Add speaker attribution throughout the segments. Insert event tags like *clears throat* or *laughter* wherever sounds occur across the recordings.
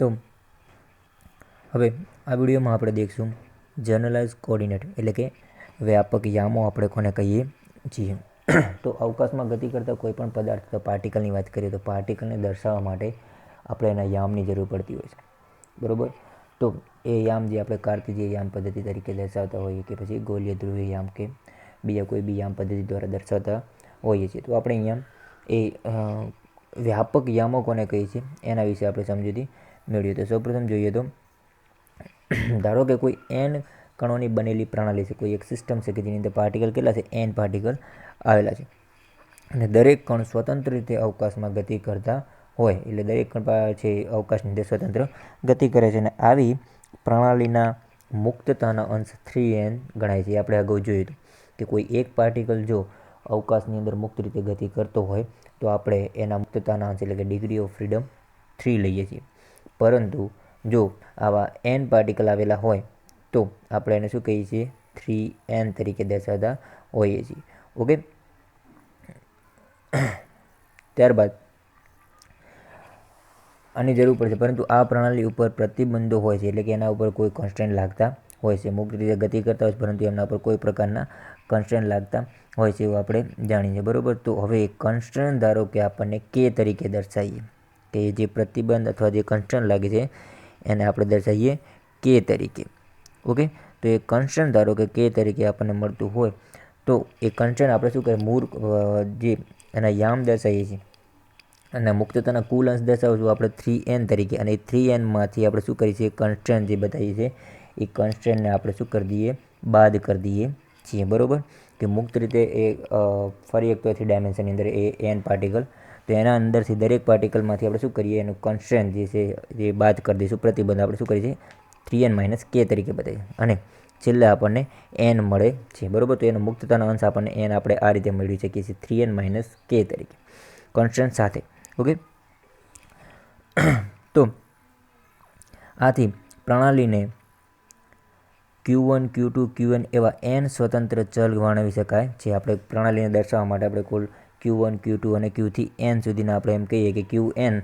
Speaker 1: તો હવે આ વિડીયોમાં આપણે દેખશું જર્નલાઇઝ કોઓર્ડિનેટ એટલે કે વ્યાપક યામો આપણે કોને કહીએ છીએ. તો અવકાશમાં ગતિ કરતા કોઈપણ પદાર્થ, તો પાર્ટિકલની વાત કરીએ તો પાર્ટિકલને દર્શાવવા માટે આપણે એના યામની જરૂર પડતી હોય છે. બરાબર? તો એ યામ જે આપણે કાર્તિજીય યામ પદ્ધતિ તરીકે દર્શાવતા હોઈએ કે પછી ગોલીય ધ્રુવીય યામ કે બીજા કોઈ બી યામ પદ્ધતિ દ્વારા દર્શાવતા હોઈએ છીએ. તો આપણે અહીંયા એ વ્યાપક યામો કોને કહીએ છીએ. એના વિશે આપણે સમજૂતી મેળવીએ. તો સૌપ્રથમ જોઈએ તો, ધારો કે કોઈ એન કણોની બનેલી પ્રણાલી છે, કોઈ એક સિસ્ટમ છે કે જેની અંદર પાર્ટિકલ કેટલા છે? એન પાર્ટિકલ આવેલા છે. અને દરેક કણ સ્વતંત્ર રીતે અવકાશમાં ગતિ કરતા હોય, એટલે દરેક કણ છે એ અવકાશની અંદર સ્વતંત્ર ગતિ કરે છે અને આવી પ્રણાલીના મુક્તતાના અંશ થ્રી એન ગણાય છે. આપણે અગાઉ જોયું હતું કે કોઈ એક પાર્ટિકલ જો અવકાશની અંદર મુક્ત રીતે ગતિ કરતો હોય, તો આપણે એના મુક્તતાના અંશ એટલે કે ડિગ્રી ઓફ ફ્રીડમ થ્રી લઈએ છીએ. પરંતુ જો આવા એન પાર્ટિકલ આવેલા હોય, તો આપણે એને શું કહીએ છીએ? થ્રી એન તરીકે દર્શાવતા હોઈએ છીએ. ઓકે *coughs* ત્યારબાદ આની જરૂર પડશે પરંતુ આ પ્રણાલી ઉપર પ્રતિબંધો હોય છે, એટલે કે એના ઉપર કોઈ કન્સ્ટન્ટ લાગતા હોય છે. મુક્ત રીતે ગતિ કરતા હોય છે, પરંતુ એમના ઉપર કોઈ પ્રકારના કન્સ્ટન્ટ લાગતા હોય છે, એવું આપણે જાણીએ છીએ. બરાબર? તો હવે કન્સ્ટન્ટ ધારો કે આપણને કે તરીકે દર્શાવીએ. કે જે પ્રતિબંધ અથવા જે કન્સ્ટન્ટ લાગે છે, એને આપણે દર્શાવીએ કે તરીકે. ઓકે? તો એ કન્સ્ટન્ટ ધારો કે કે તરીકે આપણને મળતું હોય, તો એ કન્સ્ટન્ટ આપણે શું કરીએ? મૂળ જે એના યામ દર્શાવીએ છીએ. અને મુક્તતાના કુલ અંશ દર્શાવશું આપણે થ્રી એન તરીકે. અને એ થ્રી એનમાંથી આપણે શું કરીએ છીએ? કન્સ્ટન્ટ જે બતાવીએ છીએ, એ કન્સ્ટન્ટને આપણે શું કરી દઈએ? બાદ કરી દઈએ છીએ. બરાબર? કે મુક્ત રીતે એ ફરી એક તો ડાયમેન્શનની અંદર એ એન પાર્ટિકલ તો એના અંદરથી દરેક પાર્ટિકલમાંથી આપણે શું કરીએ? એનું કન્સ્ટન્ટ જે છે, એ બાદ કરી દઈશું. પ્રતિબંધ આપણે શું કરીએ છીએ? થ્રી એન માઇનસ કે તરીકે બતાવીએ. અને છેલ્લે આપણને એન મળે છે. બરાબર? તો એનો મુક્તતાનો અંશ આપણને એન આપણે આ રીતે મેળવી શકીએ છીએ. થ્રી એન માઇનસ કે તરીકે. કોન્સ્ટન્ટ સાથે. ઓકે? *clears throat* તો આથી પ્રણાલીને Q one Q two Q N એવા એન સ્વતંત્ર ચલ વર્ણવી શકાય છે આપણે પ્રણાલીને દર્શાવવા માટે આપણે કુલ ક્યુ વન ક્યુ ટુ અને ક્યુથી એન સુધીના આપણે એમ કહીએ કે ક્યુ એન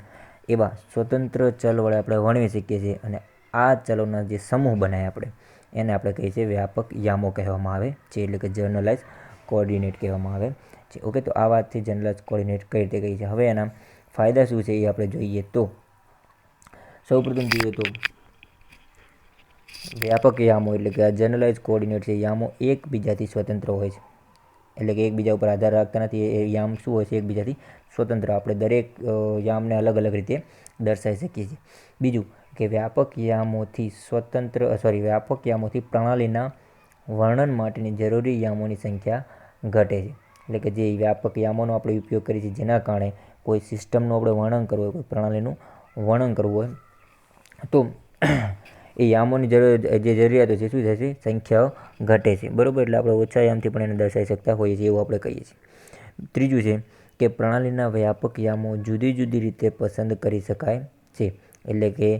Speaker 1: એવા સ્વતંત્ર ચલ વડે આપણે વર્ણવી શકીએ છીએ અને આ ચલોના જે સમૂહ બનાવ્યા આપણે, એને આપણે કહીએ છીએ વ્યાપક યામો કહેવામાં આવે છે એટલે કે જર્નલાઇઝ કોઓર્ડિનેટ કહેવામાં આવે. છે ઓકે, તો આ વાતથી જર્નલાઇઝ કોઓર્ડિનેટ કઈ રીતે કહી છે હવે એના ફાયદા શું છે એ આપણે જોઈએ તો. સૌપ્રથમ જોઈએ તો વ્યાપક યામો એટલે કે આ જનરલાઇઝ કોઓર્ડિનેટ છે યામો એકબીજાથી સ્વતંત્ર હોય છે. એટલે કે એકબીજા ઉપર આધાર રાખતા નથી, એ યામ શું હોય છે? એકબીજાથી સ્વતંત્ર. આપણે દરેક યામને અલગ અલગ રીતે દર્શાવી શકીએ છીએ. બીજું કે વ્યાપક યામોથી સ્વતંત્ર સોરી વ્યાપક યામોથી પ્રણાલીના વર્ણન માટેની જરૂરી યામોની સંખ્યા ઘટે છે. એટલે કે જે વ્યાપક યામોનો આપણે ઉપયોગ કરીએ છીએ જેના કારણે કોઈ સિસ્ટમનું આપણે વર્ણન કરવું હોય, કોઈ પ્રણાલીનું વર્ણન કરવું હોય, તો એ યામોની જે જરૂરિયાતો છે, શું થશે? સંખ્યાઓ ઘટે છે. બરાબર? એટલે આપણે ઓછા યામથી પણ એને દર્શાવી શકતા હોઈએ છીએ, એવું આપણે કહીએ છીએ. ત્રીજું છે કે પ્રણાલીના વ્યાપક યામો જુદી જુદી રીતે પસંદ કરી શકાય છે. એટલે કે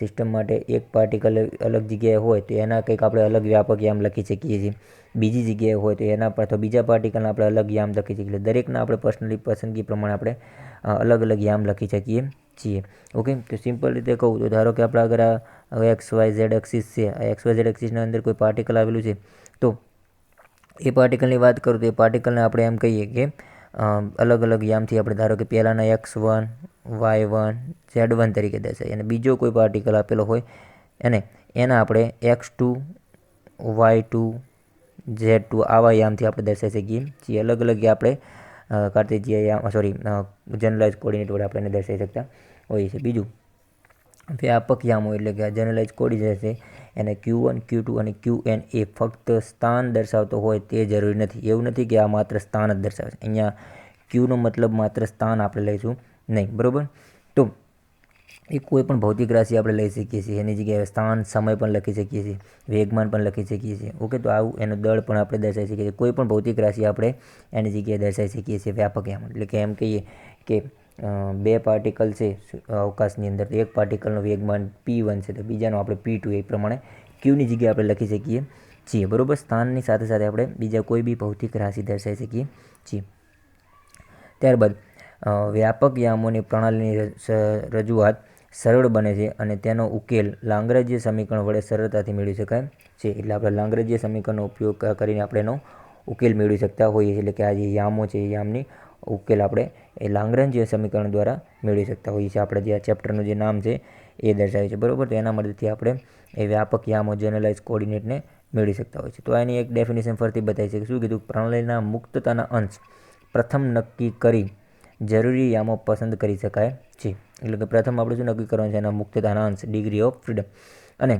Speaker 1: સિસ્ટમ માટે એક પાર્ટિકલ અલગ જગ્યાએ હોય તો એના કંઈક આપણે અલગ વ્યાપક યામ લખી શકીએ છીએ. બીજી જગ્યાએ હોય તો એના પર અથવા બીજા પાર્ટિકલના આપણે અલગ યામ લખી શકીએ. એટલે દરેકના આપણે પર્સનલી પસંદગી પ્રમાણે આપણે અલગ અલગ યામ લખી શકીએ છીએ. ઓકે? તો સિમ્પલ રીતે કહું તો ધારો કે આપણે અગર આ એક્સ વાય ઝેડ એક્સિસ છે. આ એક્સ વાય ઝેડ એક્સિસના અંદર કોઈ પાર્ટિકલ આવેલું છે. તો એ પાર્ટિકલની વાત કરું તો એ પાર્ટિકલને આપણે એમ કહીએ કે અલગ અલગ યામથી આપણે ધારો કે પહેલાંના X one Y one, Z one તરીકે દર્શાવીએ અને બીજો કોઈ પાર્ટિકલ આપેલો હોય અને એના આપણે X two, Y two, Z two આવા યામથી આપણે દર્શાવી શકીએ. છીએ અલગ અલગ આપણે કાર્તેજીય યામ સોરી જનરલાઇઝ કોઓર્ડિનેટ વડે આપણે એને દર્શાવી શકતા હોઈએ છીએ. બીજું, વ્યાપક યામો એટલે કે જનરલાઇઝ કોઓર્ડિનેટ છે, એને ક્યુ વન ક્યુ ટુ અને ક્યુ એન એ ફક્ત સ્થાન દર્શાવતો હોય તે જરૂરી નથી. એવું નથી કે આ માત્ર સ્થાન જ દર્શાવે છે. અહીંયા ક્યુનો મતલબ માત્ર સ્થાન આપણે લઈશું. નહીં, બરાબર? તો એ કોઈ પણ ભૌતિક રાશિ આપણે લઈ શકીએ છીએ, એની જગ્યાએ સ્થાન, સમય પણ લખી શકીએ છીએ, વેગમાન પણ લખી શકીએ છીએ. ઓકે, તો આવું એનો દળ પણ આપણે દર્શાવી શકીએ છીએ. કોઈ પણ ભૌતિક રાશિ આપણે એની જગ્યાએ દર્શાવી શકીએ છીએ વ્યાપક યામ એટલે કે એમ કહીએ કે બે પાર્ટિકલ છે અવકાશની અંદર એક પાર્ટિકલનો વેગમાન પી વન છે, તો બીજાનો આપણે પી ટુ એ પ્રમાણે ક્યુની જગ્યાએ આપણે લખી શકીએ છીએ, બરાબર? સ્થાનની સાથે સાથે આપણે બીજા કોઈ બી ભૌતિક રાશિ દર્શાવી શકીએ છીએ. ત્યારબાદ વ્યાપક યામોની પ્રણાલીની રજૂઆત સરળ બને છે અને તેનો ઉકેલ લાંગ્રેજીય સમીકરણ વડે સરળતાથી મેળવી શકાય છે. એટલે આપણે લાંગ્રેજીય સમીકરણનો ઉપયોગ કરીને આપણે એનો ઉકેલ મેળવી શકતા હોઈએ છીએ. એટલે કે આ જે યામો છે એ યામની ઉકેલ આપણે એ લાંગ્રેજીય સમીકરણ દ્વારા મેળવી શકતા હોઈએ છીએ. આપણે જે આ ચેપ્ટરનું જે નામ છે એ દર્શાવે છે. બરાબર? તો એના મદદથી આપણે એ વ્યાપક યામો જનરલાઇઝ કોઓર્ડિનેટને મેળવી શકતા હોય છે તો એની એક ડેફિનેશન ફરતી બતાવી છે કે શું કીધું? પ્રણાલીના મુક્તતાના અંશ પ્રથમ નક્કી કરી જરૂરી યામો પસંદ કરી શકાય છે. એટલે કે પ્રથમ આપણે શું નક્કી કરવાનું છે? એના મુક્તતાના અંશ ડિગ્રી ઓફ ફ્રીડમ અને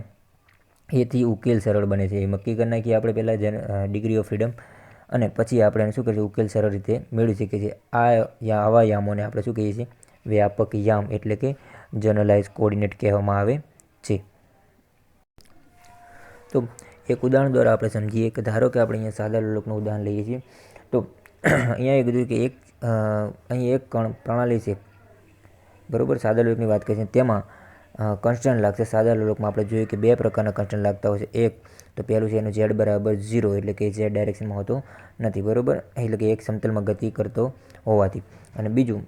Speaker 1: એથી ઉકેલ સરળ બને છે. એ નક્કી કરી નાખીએ આપણે પહેલાં જેને ડિગ્રી ઓફ ફ્રીડમ અને પછી આપણે એને શું કરીએ? ઉકેલ સરળ રીતે મેળવી શકીએ છીએ. આ આવા યામોને આપણે શું કહીએ છીએ? વ્યાપક યામ એટલે કે જનરલાઇઝ કોઓર્ડિનેટ કહેવામાં આવે છે. તો એક ઉદાહરણ દ્વારા આપણે સમજીએ કે ધારો કે આપણે અહીંયા સાદા લોકોનું ઉદાહરણ લઈએ છીએ. તો અહીંયા એ કીધું કે એક અહીં એક કણ પ્રણાલી છે. બરાબર? સાદા લોલકની વાત કરીએ તેમાં કન્સ્ટન્ટ લાગશે. સાદા લોલકમાં આપણે જોઈએ કે બે પ્રકારના કન્સ્ટન્ટ લાગતા હોય છે. એક તો પહેલું છે એનું ઝેડ બરાબર ઝીરો એટલે કે ઝેડ ડાયરેક્શનમાં હોતો નથી. બરાબર? એટલે કે એક સમતલમાં ગતિ કરતો હોવાથી. અને બીજું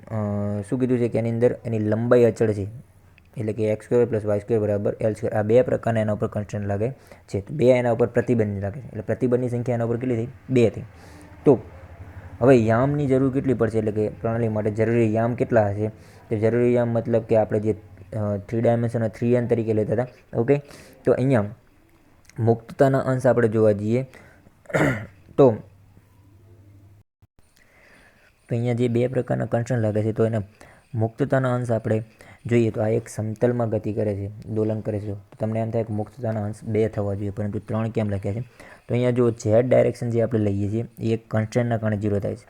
Speaker 1: શું કીધું છે કે એની અંદર એની લંબાઈ અચળ છે. એટલે કે X square plus Y square બરાબર એલ સ્ક્વેર આ બે પ્રકારના એના ઉપર કન્સ્ટન્ટ લાગે છે. તો બે એના ઉપર પ્રતિબંધ લાગે છે. એટલે પ્રતિબંધની સંખ્યા એના ઉપર કેટલી થઈ? બે થઈ. તો હવે યામની જરૂર કેટલી પડશે? એટલે કે પ્રણાલી માટે જરૂરી યામ કેટલા હશે? તો જરૂરી યામ મતલબ કે આપણે જે થ્રી ડાયમેન્શન થ્રી એન તરીકે લેતા હતા. ઓકે તો અહીંયા મુક્તતાના અંશ આપણે જોવા જઈએ. તો તો અહીંયા જે બે પ્રકારના કન્સર્ન લાગે છે, તો એને મુક્તતાના અંશ આપણે જોઈએ તો આ એક સમતલમાં ગતિ કરે છે, દોલન કરે છે. તો તમને એમ થાય કે મુક્તતાના અંશ બે થવા જોઈએ, પરંતુ ત્રણ કેમ લખ્યા છે? તો અહીંયા જો ઝેડ ડાયરેક્શન જે આપણે લઈએ છીએ, એ એક કન્સ્ટન્ટના કારણે જીરો થાય છે.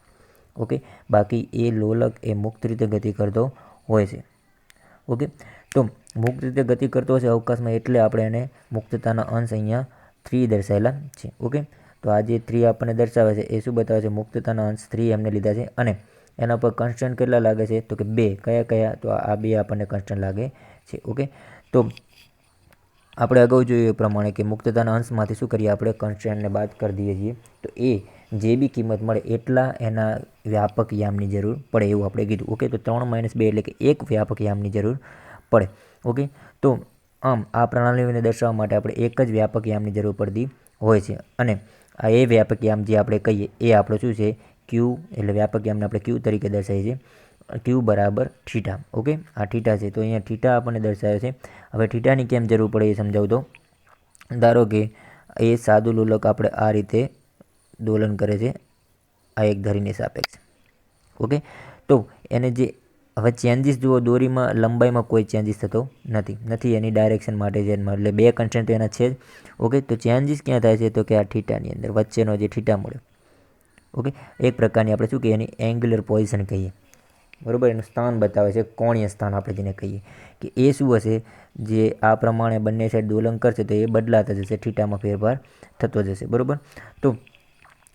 Speaker 1: ઓકે બાકી એ લોલક એ મુક્ત રીતે ગતિ કરતો હોય છે. ઓકે તો મુક્ત રીતે ગતિ કરતો હશે અવકાશમાં એટલે આપણે એને મુક્તતાના અંશ અહીંયા થ્રી દર્શાવેલા છે. ઓકે તો આ જે થ્રી આપણને દર્શાવે છે, એ શું બતાવે છે? મુક્તતાના અંશ થ્રી એમને લીધા છે. અને એના પર કન્સ્ટન્ટ કેટલા લાગે છે? તો કે બે. કયા કયા? તો આ બે આપણને કન્સ્ટન્ટ લાગે છે. ઓકે? તો આપણે અગાઉ જોયું એ પ્રમાણે કે મુક્તતાના અંશમાંથી શું કરીએ? આપણે કન્સ્ટન્ટને બાદ કરી દઈએ છીએ. તો એ જે બી કિંમત મળે એટલા એના વ્યાપક યામની જરૂર પડે એવું આપણે કીધું. ઓકે? તો ત્રણ માઇનસ બે એટલે કે એક વ્યાપક યામની જરૂર પડે. ઓકે? તો આમ આ પ્રણાલીને દર્શાવવા માટે આપણે એક જ વ્યાપક યામની જરૂર પડતી હોય છે. અને આ એ વ્યાપક યામ જે આપણે કહીએ, એ આપણો શું છે? ક્યુ એટલે વ્યાપક યામને આપણે ક્યુ તરીકે દર્શાવીએ છીએ. ક્યુ બરાબર થીટા, ઓકે? આ થીટા છે, તો અહીંયા થીટા આપણને દર્શાવે છે. હવે થીટાની કેમ જરૂર પડે એ સમજાવું તો. ધારો કે એ સાદું લોલક આપણે આ રીતે દોલન કરે છે, આ એક ધરીને સાપેક્ષ, ઓકે? તો એને જે, હવે ચેન્જીસ જુઓ, દોરીમાં, લંબાઈમાં કોઈ ચેન્જીસ થતો નથી. નથી એની ડાયરેક્શન માટે જે એટલે બે કન્સ્ટન્ટ એના છે જ, ઓકે? તો ચેન્જીસ ક્યાં થાય છે? તો કે આ થીટાની અંદર, વચ્ચેનો જે થીટા મળ્યો. ઓકે? એક પ્રકારની આપણે શું કહીએ, એની એંગ્યુલર પોઝિશન કહીએ. બરાબર? એનું સ્થાન બતાવે છે, કોણીય સ્થાન આપણે જેને કહીએ. કે એ શું હશે? જે આ પ્રમાણે બંને સાઈડ દોલન કરશે તો એ બદલાતા જશે ઠીટામાં ફેરફાર થતો જશે. બરાબર? તો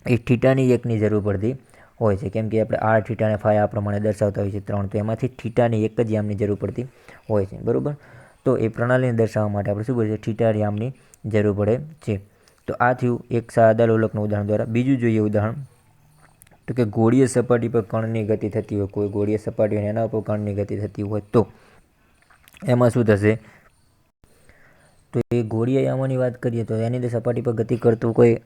Speaker 1: એ ઠીટાની એકની જરૂર પડતી હોય છે. કેમ કે આપણે આર ઠીટાને ફાય આ પ્રમાણે દર્શાવતા હોય છે ત્રણ, તો એમાંથી ઠીટાની એક જ યામની જરૂર પડતી હોય છે. બરાબર? તો એ પ્રણાલીને દર્શાવવા માટે આપણે શું કરીએ ઠીટા યામની જરૂર પડે છે. તો આ થયું એક સાદા લોલકનું ઉદાહરણ દ્વારા. બીજું જોઈએ ઉદાહરણ. તો કે ગોળીય સપાટી પર કણની ગતિ થતી હોય, કોઈ ગોળીય સપાટી હોય એના ઉપર કણની ગતિ થતી હોય તો એમાં શું થશે? તો એ ગોળીય યામોની વાત કરીએ તો એની અંદર સપાટી પર ગતિ કરતું કોઈ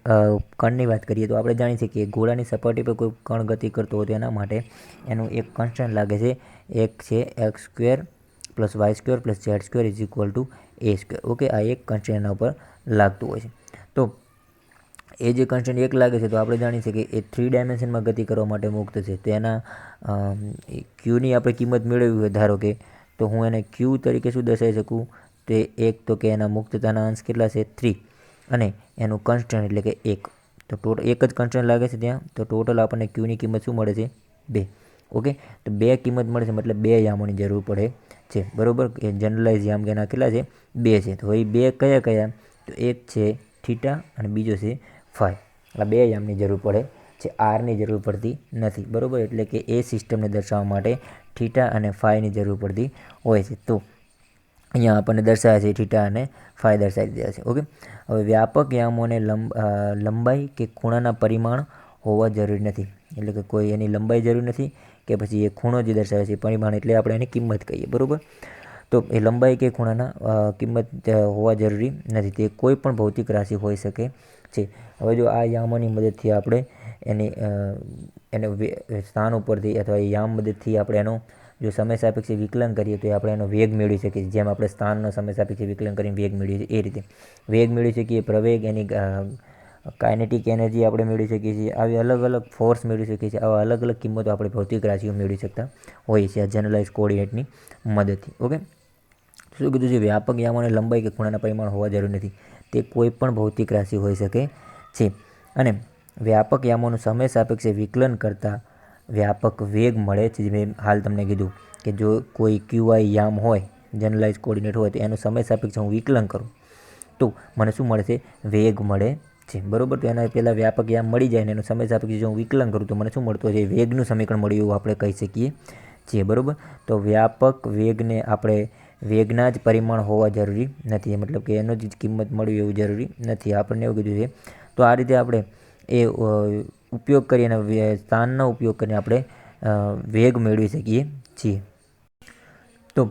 Speaker 1: કણની વાત કરીએ તો આપણે જાણી શકીએ ગોળાની સપાટી પર કોઈ કણ ગતિ કરતો હોય તો એના માટે એનું એક કોન્સ્ટન્ટ લાગે છે, એક છે X square plus Y square plus Z square is equal to A square. Okay, આ એક કન્સ્ટન્ટ એના ઉપર લાગતું હોય છે. તો એ જે કોન્સ્ટન્ટ એક લાગે છે તો આપણે જાણીએ છીએ કે એ થ્રી ડાયમેન્શનમાં ગતિ કરવા માટે મુક્ત છે. તો એના ક્યુની આપણે કિંમત મેળવવી હોય, ધારો કે, તો હું એને ક્યુ તરીકે શું દર્શાવી શકું? તે એક તો કે એના મુક્તતાના અંશ કેટલા છે? થ્રી અને એનું કન્સ્ટન્ટ એટલે કે એક. તો ટોટલ એક જ કન્સ્ટન્ટ લાગે છે ત્યાં? તો ટોટલ આપણને ક્યુની કિંમત શું મળે છે? બે. ઓકે? તો બે કિંમત મળે છે મતલબ બે યામોની જરૂર પડે છે. બરાબર? એ જનરલાઇઝ યામ કે એના કેટલા છે? બે છે. તો એ બે કયા કયા? તો એક છે થીટા અને બીજો છે ફાઈ આ બે યામની જરૂર પડે જે આરની જરૂર પડતી નથી. બરાબર? એટલે કે એ સિસ્ટમને દર્શાવવા માટે થીટા અને ફાઈની જરૂર પડતી હોય છે. તો અહીંયા આપણને દર્શાવે છે થીટા અને ફાઈ દર્શાવી દીધા છે. ઓકે? હવે વ્યાપક યામોને લંબ લંબાઈ કે ખૂણાના પરિમાણ હોવા જરૂરી નથી. એટલે કે કોઈ એની લંબાઈ જરૂર નથી કે પછી એ ખૂણો જે દર્શાવે છે પરિમાણ, એટલે આપણે એની કિંમત કહીએ. બરાબર? તો એ લંબાઈ કે ખૂણાના કિંમત હોવા જરૂરી નથી. તે કોઈ પણ ભૌતિક રાશિ હોઈ શકે છે. હવે જો આ યામોની મદદથી આપણે એની એને સ્થાન ઉપરથી અથવા એ યામ મદદથી આપણે એનો જો સમય સાપેક્ષે વિકલન કરીએ તો એ આપણે એનો વેગ મેળવી શકીએ જેમ આપણે સ્થાનનો સમય સાપેક્ષે વિકલન કરીને વેગ મેળવીએ એ રીતે. વેગ મેળવી શકીએ, પ્રવેગ એની કાઇનેટિક એનર્જી આપણે મેળવી શકીએ છીએ, આવી અલગ અલગ ફોર્સ મેળવી શકીએ છીએ, આવા અલગ અલગ કિંમતો આપણે ભૌતિક રાશિઓ મેળવી શકતા હોઈએ છીએ આ જનરલાઇઝ કોઓર્ડિનેટની મદદથી ઓકે શું કીધું છે, વ્યાપક યામોને લંબાઈ કે ખૂણાના પરિમાણ હોવા જરૂરી નથી, તે કોઈ પણ ભૌતિક રાશિ હોઈ શકે છે. અને વ્યાપક યામોનું સમય સાપેક્ષે વિકલન કરતાં વ્યાપક વેગ મળે છે જે મેં હાલ તમને કીધું કે જો કોઈ ક્યુઆઈ યામ હોય જનરલાઇઝ કોઓર્ડિનેટ હોય, તો એનું સમય સાપેક્ષે હું વિકલન કરું. તો મને શું મળશે વેગ મળે છે. બરોબર? તો એના પહેલાં વ્યાપક યામ મળી જાય ને એનું સમય સાપેક્ષ જો હું વિકલન કરું તો મને શું મળતું છે વેગનું સમીકરણ મળ્યું એવું આપણે કહી શકીએ. છીએ બરાબર? તો વ્યાપક વેગને આપણે વેગના જ પરિમાણ હોવા જરૂરી નથી. મતલબ કે એનો જ કિંમત મળવી એવું જરૂરી નથી. આપણને એવું કીધું છે. તો આ રીતે આપણે એ ઉપયોગ કરી અને સ્થાનનો ઉપયોગ કરીને આપણે વેગ મેળવી શકીએ છીએ. તો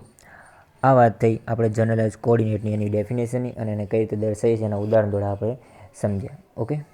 Speaker 1: આ વાત થઈ. આપણે જનરલાઇઝ કોઓર્ડિનેટની એની ડેફિનેશનની અને એને કઈ રીતે દર્શાવીએ છે એના ઉદાહરણ દ્વારા આપણે સમજ્યા. ઓકે